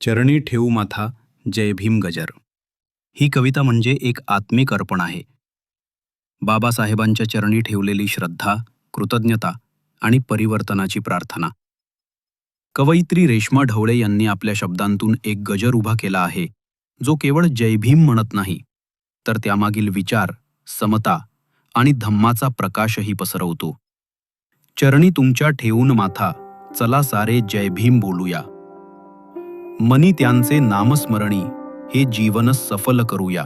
चरणी ठेवू माथा जय भीम गजर. ही कविता म्हणजे एक आत्मिक अर्पण आहे. बाबासाहेबांच्या चरणी ठेवलेली श्रद्धा कृतज्ञता आणि परिवर्तनाची प्रार्थना. कवयित्री रेश्मा ढवळे यांनी आपल्या शब्दांतून एक गजर उभा केला आहे जो केवळ जय भीम म्हणत नाही तर त्यामागील विचार समता आणि धम्माचा प्रकाशही पसरवतो. चरणी तुमच्या ठेवून माथा चला सारे जय भीम बोलूया. मनी त्यांचे नामस्मरणी हे जीवन सफल करूया.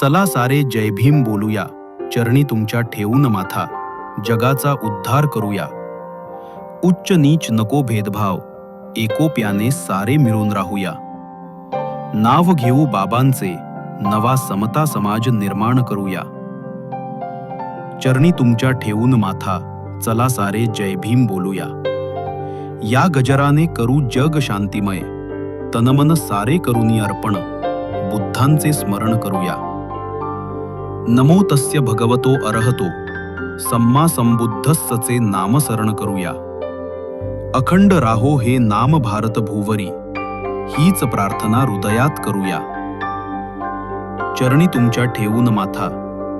चला सारे जय भीम बोलूया. चरणी तुमच्या ठेवून माथा. जगाचा उद्धार करूया. उच्च नीच नको भेदभाव. एकोप्याने सारे मिळून राहूया. नाव घेऊ बाबांचे. नवा समता समाज निर्माण करूया. चरणी तुमच्या ठेवून माथा. चला सारे जय भीम बोलूया. या गजराने करू जग शांतिमय. तनमन सारे करुनी अर्पण. बुद्धांचे स्मरण करूया. नमो तस्य भगवतो अर्हतो. सम्मा संबुद्धस्सचे नामसरण करूया. अखंड राहो हे नाम भारत भूवरी. हीच प्रार्थना हृदयात करूया. चरणी तुमच्या ठेवून माथा.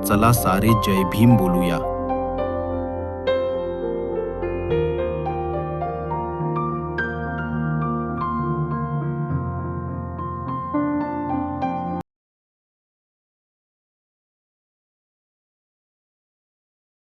चला सारे जय भीम बोलूया.